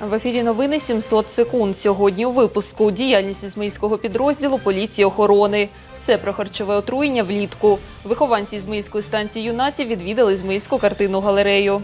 В ефірі новини 700 секунд. Сьогодні у випуску діяльність Ізмаїльського підрозділу поліції охорони. Все про харчове отруєння влітку. Вихованці Ізмаїльської станції юнаті відвідали Ізмаїльську картину галерею.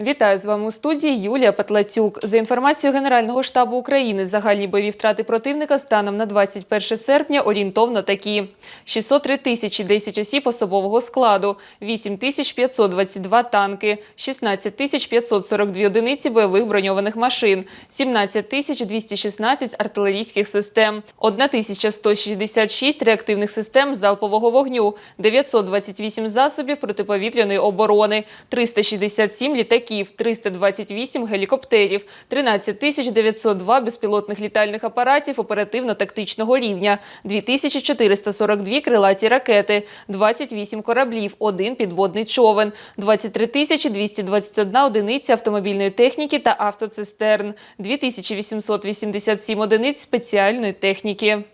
Вітаю з вами у студії Юлія Петлацюк. За інформацією Генерального штабу України, загальні бойові втрати противника станом на 21 серпня орієнтовно такі: 603 тисячі 10 осіб особового складу, 8 тисяч 522 танки, 16 тисяч 542 одиниці бойових броньованих машин, 17 тисяч 216 артилерійських систем, 1 тисяча 166 реактивних систем залпового вогню, 928 засобів протиповітряної оборони, 367 літаків, 328 гелікоптерів, 13 тисяч 902 безпілотних літальних апаратів оперативно-тактичного рівня, 2442 крилаті ракети, 28 кораблів, 1 підводний човен, 23 тисячі 221 одиниця автомобільної техніки та автоцистерн, 2887 одиниць спеціальної техніки.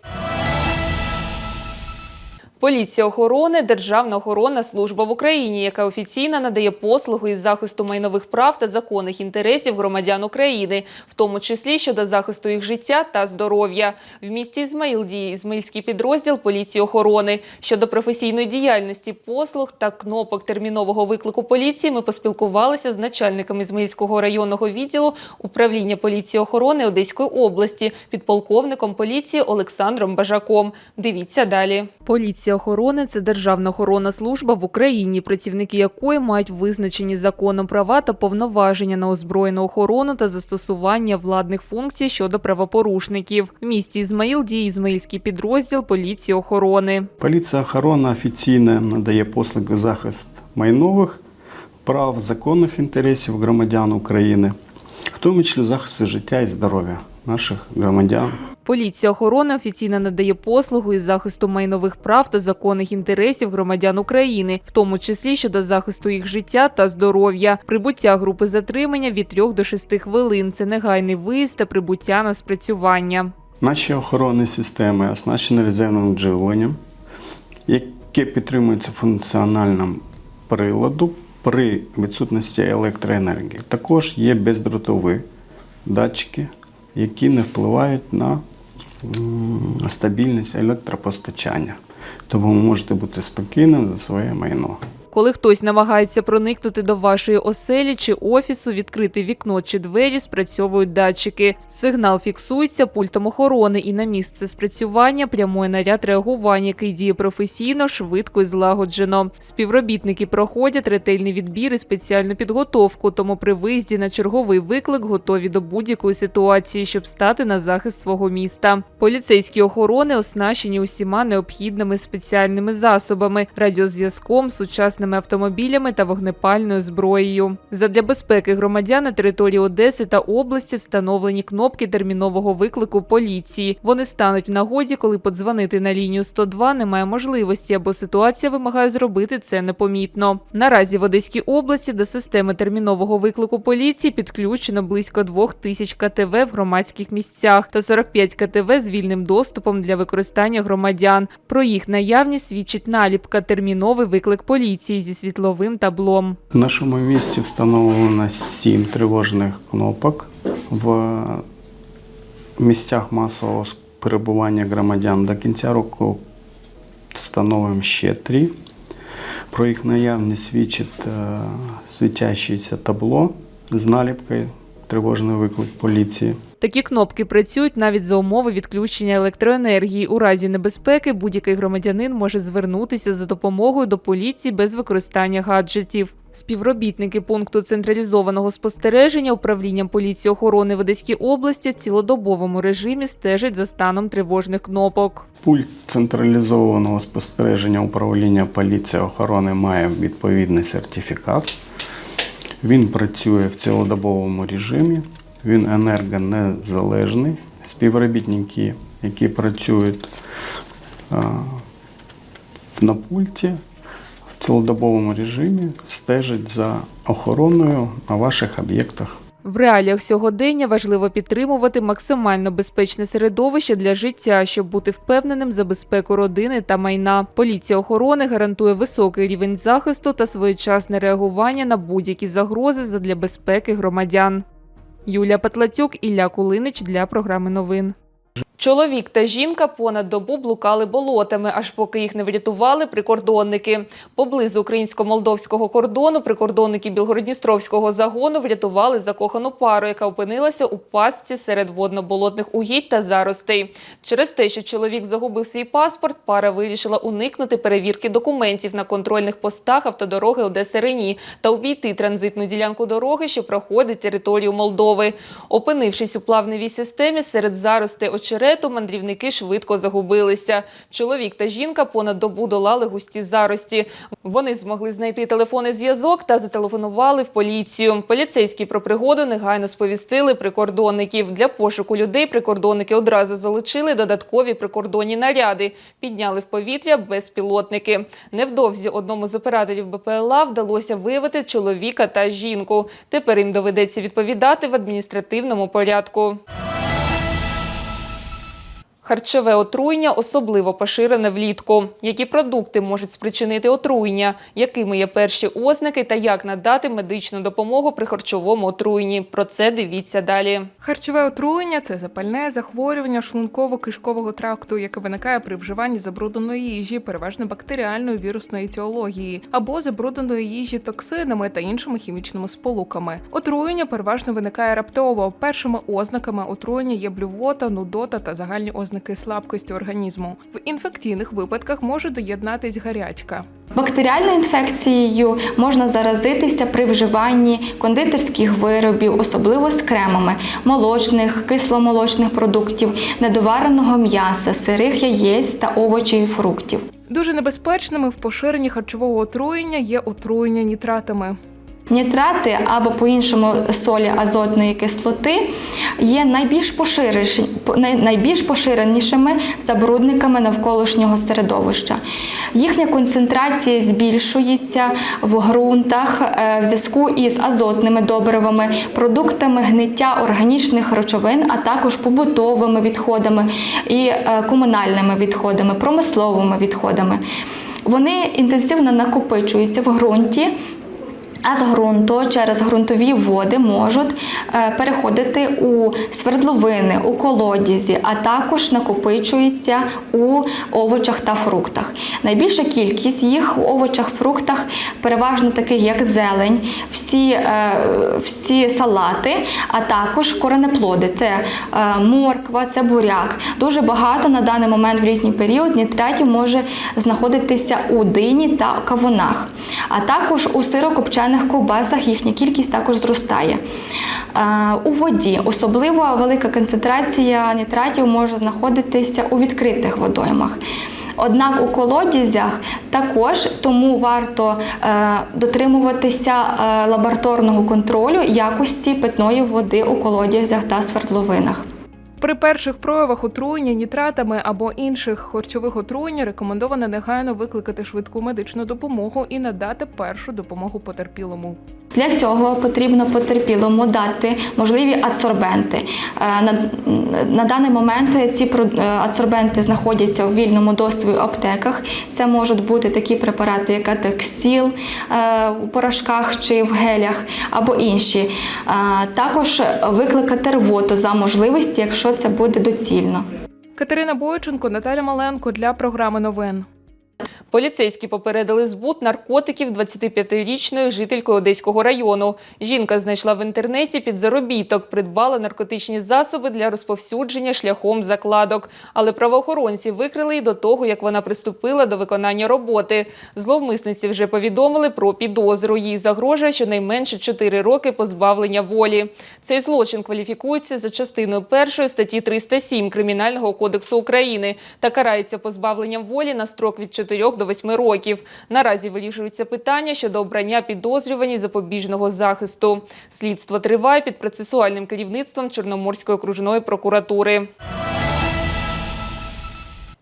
Поліція охорони Державна охоронна служба в Україні, яка офіційно надає послуги із захисту майнових прав та законних інтересів громадян України, в тому числі щодо захисту їх життя та здоров'я. В місті Ізмаїл діє Ізмаїльський підрозділ поліції охорони. Щодо професійної діяльності, послуг та кнопок термінового виклику поліції ми поспілкувалися з начальником Ізмаїльського районного відділу управління поліції охорони Одеської області, підполковником поліції Олександром Бажаком. Дивіться далі. Поліція охорони це державна охоронна служба в Україні, працівники якої мають визначені законом права та повноваження на озброєну охорону та застосування владних функцій щодо правопорушників. В місті Ізмаїл діє Ізмаїльський підрозділ поліції охорони. Поліція охорона офіційно надає послуги захист майнових прав, законних інтересів громадян України, в тому числі захисту життя і здоров'я наших громадян. Поліція охорони офіційно надає послугу із захисту майнових прав та законних інтересів громадян України, в тому числі щодо захисту їх життя та здоров'я. Прибуття групи затримання від 3 до 6 хвилин. Це негайний виїзд та прибуття на спрацювання. Наші охоронні системи оснащені резервним живленням, яке підтримується функціональним приладу при відсутності електроенергії. Також є бездротові датчики, які не впливають на стабільність електропостачання. Тому можете бути спокійним за своє майно. Коли хтось намагається проникнути до вашої оселі чи офісу, відкрити вікно чи двері, спрацьовують датчики. Сигнал фіксується пультом охорони, і на місце спрацювання прямує наряд реагування, який діє професійно, швидко і злагоджено. Співробітники проходять ретельний відбір і спеціальну підготовку, тому при виїзді на черговий виклик готові до будь-якої ситуації, щоб стати на захист свого міста. Поліцейські охорони оснащені усіма необхідними спеціальними засобами, радіозв'язком, сучасними автомобілями та вогнепальною зброєю. Задля безпеки громадян на території Одеси та області встановлені кнопки термінового виклику поліції. Вони стануть в нагоді, коли подзвонити на лінію 102 немає можливості або ситуація вимагає зробити це непомітно. Наразі в Одеській області до системи термінового виклику поліції підключено близько 2 тисяч КТВ в громадських місцях та 45 КТВ з вільним доступом для використання громадян. Про їх наявність свідчить наліпка терміновий виклик поліції зі світловим таблом. В нашому місті встановлено сім тривожних кнопок в місцях масового перебування громадян. До кінця року встановимо ще три. Про їх наявність свідчить е, світящееся табло з наліпкою тривожний виклик поліції. Такі кнопки працюють навіть за умови відключення електроенергії. У разі небезпеки будь-який громадянин може звернутися за допомогою до поліції без використання гаджетів. Співробітники пункту централізованого спостереження управлінням поліції охорони в Одеській області в цілодобовому режимі стежать за станом тривожних кнопок. Пульт централізованого спостереження управління поліції охорони має відповідний сертифікат. Він працює в цілодобовому режимі, він енергонезалежний. Співробітники, які працюють на пульті, в цілодобовому режимі стежать за охороною на ваших об'єктах. В реаліях сьогодення важливо підтримувати максимально безпечне середовище для життя, щоб бути впевненим за безпеку родини та майна. Поліція охорони гарантує високий рівень захисту та своєчасне реагування на будь-які загрози задля безпеки громадян. Юлія Петлацюк, Ілля Кулинич для програми новин. Чоловік та жінка понад добу блукали болотами, аж поки їх не врятували прикордонники. Поблизу українсько-молдовського кордону прикордонники Білгородністровського загону врятували закохану пару, яка опинилася у пастці серед водно-болотних угідь та заростей. Через те, що чоловік загубив свій паспорт, пара вирішила уникнути перевірки документів на контрольних постах автодороги Одеса Рені та обійти транзитну ділянку дороги, що проходить територію Молдови. Опинившись у плавневій системі серед заростей очерету, мандрівники швидко загубилися. Чоловік та жінка понад добу долали густі зарості. Вони змогли знайти телефонний зв'язок та зателефонували в поліцію. Поліцейські про пригоду негайно сповістили прикордонників. Для пошуку людей прикордонники одразу залучили додаткові прикордонні наряди, підняли в повітря безпілотники. Невдовзі одному з операторів БПЛА вдалося виявити чоловіка та жінку. Тепер їм доведеться відповідати в адміністративному порядку. Харчове отруєння особливо поширене влітку. Які продукти можуть спричинити отруєння? Якими є перші ознаки та як надати медичну допомогу при харчовому отруєнні? Про це дивіться далі. Харчове отруєння це запальне захворювання шлунково-кишкового тракту, яке виникає при вживанні забрудненої їжі, переважно бактеріальної вірусної етіології, або забрудненої їжі токсинами та іншими хімічними сполуками. Отруєння переважно виникає раптово. Першими ознаками отруєння є блювота, нудота та загальні ознаки слабкості організму. В інфекційних випадках може доєднатись гарячка. Бактеріальною інфекцією можна заразитися при вживанні кондитерських виробів, особливо з кремами, молочних, кисломолочних продуктів, недовареного м'яса, сирих яєць та овочів і фруктів. Дуже небезпечними в поширенні харчового отруєння є отруєння нітратами. Нітрати або по-іншому солі азотної кислоти є найбільш, найбільш поширенішими забрудниками навколишнього середовища. Їхня концентрація збільшується в ґрунтах е, в зв'язку із азотними добривами, продуктами гниття органічних речовин, а також побутовими відходами і е, комунальними відходами, промисловими відходами. Вони інтенсивно накопичуються в ґрунті. А з ґрунту через ґрунтові води можуть е, переходити у свердловини, у колодязі, а також накопичуються у овочах та фруктах. Найбільша кількість їх у овочах, фруктах, переважно таких як зелень, всі, е, всі салати, а також коренеплоди. Це е, морква, це буряк. Дуже багато на даний момент в літній період нітратів може знаходитися у дині та кавунах, а також у сирокопчених ковбасах їхня кількість також зростає. Е, У воді особливо велика концентрація нітратів може знаходитися у відкритих водоймах. Однак у колодязях також тому варто е, дотримуватися е, лабораторного контролю якості питної води у колодязях та свердловинах. При перших проявах отруєння нітратами або інших харчових отруєнь рекомендовано негайно викликати швидку медичну допомогу і надати першу допомогу потерпілому. Для цього потрібно потерпілому дати можливі адсорбенти. Е, На, даний момент ці е, адсорбенти знаходяться у вільному доступі в аптеках. Це можуть бути такі препарати, як атексіл е, у порошках чи в гелях, або інші. Також викликати рвоту за можливості, якщо це буде доцільно. Катерина Бойченко, Наталя Маленко для програми новин. Поліцейські попередили збут наркотиків 25-річною жителькою Одеського району. Жінка знайшла в інтернеті під заробіток, придбала наркотичні засоби для розповсюдження шляхом закладок. Але правоохоронці викрили її до того, як вона приступила до виконання роботи. Зловмисниці вже повідомили про підозру. Їй загрожує щонайменше 4 роки позбавлення волі. Цей злочин кваліфікується за частиною першої статті 307 Кримінального кодексу України та карається позбавленням волі на строк від 4 до 8 років. Наразі вирішується питання щодо обрання підозрювані запобіжного захисту. Слідство триває під процесуальним керівництвом Чорноморської окружної прокуратури.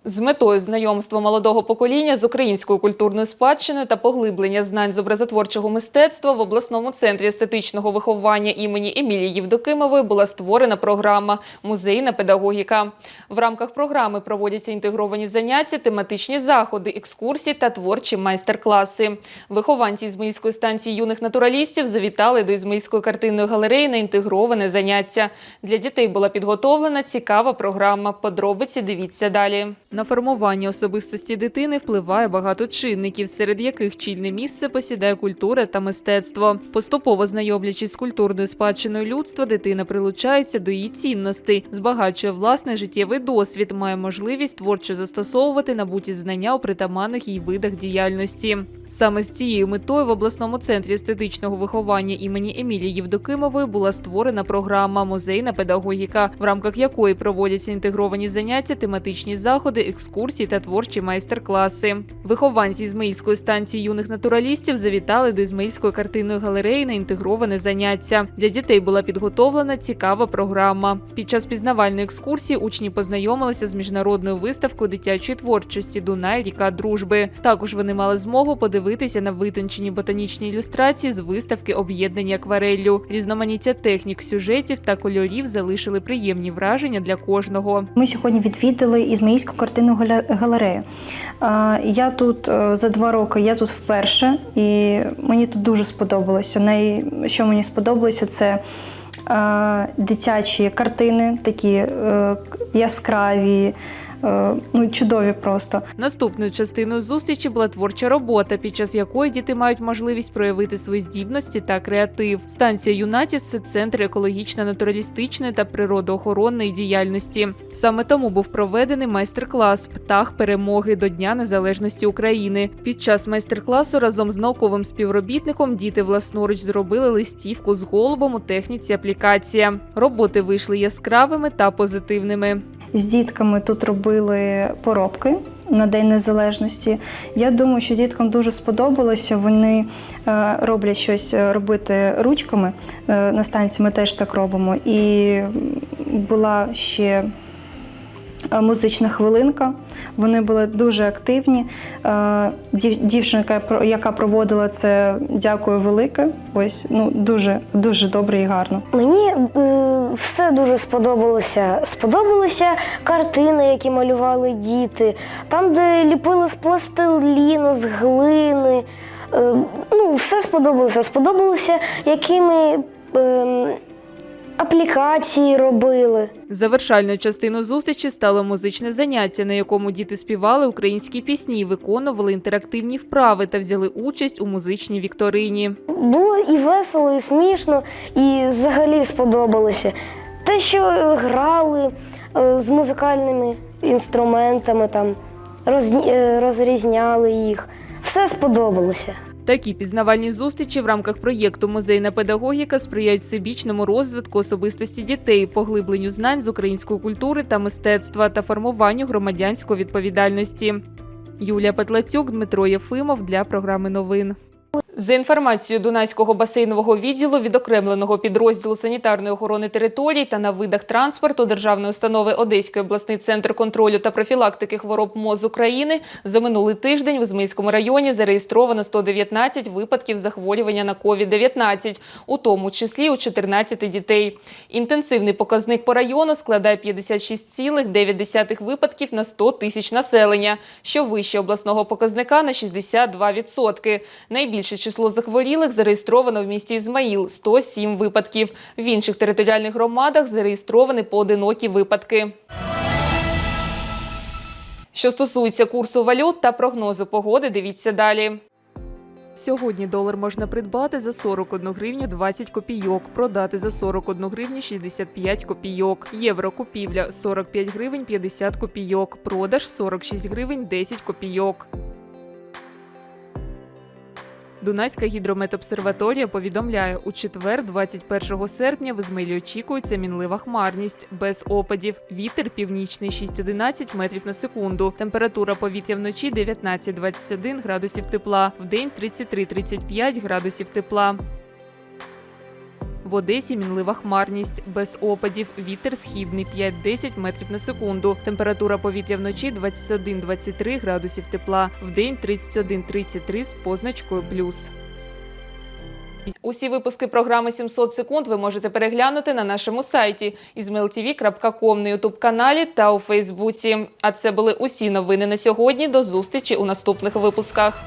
З метою знайомства молодого покоління з українською культурною спадщиною та поглиблення знань з образотворчого мистецтва в обласному центрі естетичного виховання імені Емілії Євдокимової була створена програма Музейна педагогіка. В рамках програми проводяться інтегровані заняття, тематичні заходи, екскурсії та творчі майстер-класи. Вихованці Ізмаїльської станції юних натуралістів завітали до Ізмаїльської картинної галереї на інтегроване заняття. Для дітей була підготовлена цікава програма. Подробиці дивіться далі. На формування особистості дитини впливає багато чинників, серед яких чільне місце посідає культура та мистецтво. Поступово знайомлячись з культурною спадщиною людства, дитина прилучається до її цінностей, збагачує власний життєвий досвід, має можливість творчо застосовувати набуті знання у притаманних їй видах діяльності. Саме з цією метою в обласному центрі естетичного виховання імені Емілії Євдокимової була створена програма Музейна педагогіка, в рамках якої проводяться інтегровані заняття, тематичні заходи, екскурсії та творчі майстер-класи. Вихованці Ізмаїльської станції юних натуралістів завітали до Ізмаїльської картинної галереї на інтегроване заняття. Для дітей була підготовлена цікава програма. Під час пізнавальної екскурсії учні познайомилися з міжнародною виставкою дитячої творчості Дунай ріка дружби. Також вони мали змогу подивитися на витончені ботанічні ілюстрації з виставки об'єднані аквареллю. Різноманіття технік, сюжетів та кольорів залишили приємні враження для кожного. Ми сьогодні відвідали Ізмаїльську картинну галерею. Я тут е, за два роки, я тут вперше, і мені тут дуже сподобалося. Най... Що мені сподобалося, це е, дитячі картини, такі е, яскраві, ну, чудові просто. Наступною частиною зустрічі була творча робота, під час якої діти мають можливість проявити свої здібності та креатив. Станція юнатів це центр екологічно-натуралістичної та природоохоронної діяльності. Саме тому був проведений майстер-клас Птах перемоги до Дня Незалежності України. Під час майстер-класу разом з науковим співробітником діти власноруч зробили листівку з голубом у техніці аплікація. Роботи вийшли яскравими та позитивними. З дітками тут робили поробки на День Незалежності. Я думаю, що діткам дуже сподобалося. Вони е, роблять щось е, робити ручками. Е, на станції ми теж так робимо. І була ще музична хвилинка. Вони були дуже активні. Е, Дівчинка, яка проводила це, дякую велике. Ось ну дуже дуже добре і гарно. Мені е, все дуже сподобалося. Сподобалися картини, які малювали діти, там, де ліпили з пластиліну, з глини. Е, ну, все сподобалося. Сподобалося, якими е, аплікації робили. Завершальною частиною зустрічі стало музичне заняття, на якому діти співали українські пісні, виконували інтерактивні вправи та взяли участь у музичній вікторині. Було і весело, і смішно, і взагалі сподобалося. Те, що грали е, з музикальними інструментами, там, е, розрізняли їх. Все сподобалося. Такі пізнавальні зустрічі в рамках проєкту Музейна педагогіка сприяють всебічному розвитку особистості дітей, поглибленню знань з української культури та мистецтва та формуванню громадянської відповідальності. Юлія Петлацюк, Дмитро Єфимов для програми новин. За інформацією Дунайського басейнового відділу відокремленого підрозділу санітарної охорони територій та на видах транспорту Державної установи Одеський обласний центр контролю та профілактики хвороб МОЗ України за минулий тиждень в Ізмаїльському районі зареєстровано 119 випадків захворювання на COVID-19, у тому числі у 14 дітей. Інтенсивний показник по району складає 56,9 випадків на 100 тисяч населення, що вище обласного показника на 62%. Найбільше число захворілих зареєстровано в місті Ізмаїл – 107 випадків. В інших територіальних громадах зареєстровані поодинокі випадки. Що стосується курсу валют та прогнозу погоди, дивіться далі. Сьогодні долар можна придбати за 41 гривню 20 копійок, продати за 41 гривню 65 копійок. Євро купівля 45 гривень 50 копійок, продаж 46 гривень 10 копійок. Дунайська гідрометобсерваторія повідомляє, у четвер, 21 серпня, в Ізмаїлі очікується мінлива хмарність без опадів. Вітер північний 6-11 метрів на секунду. Температура повітря вночі 19-21 градусів тепла, вдень 33-35 градусів тепла. В Одесі мінлива хмарність, без опадів, вітер східний 5-10 метрів на секунду. Температура повітря вночі 21-23 градусів тепла, вдень 31-33 з позначкою плюс. Усі випуски програми 700 секунд ви можете переглянути на нашому сайті izmailtv.com на ютуб каналі та у Фейсбуці. А це були усі новини на сьогодні. До зустрічі у наступних випусках.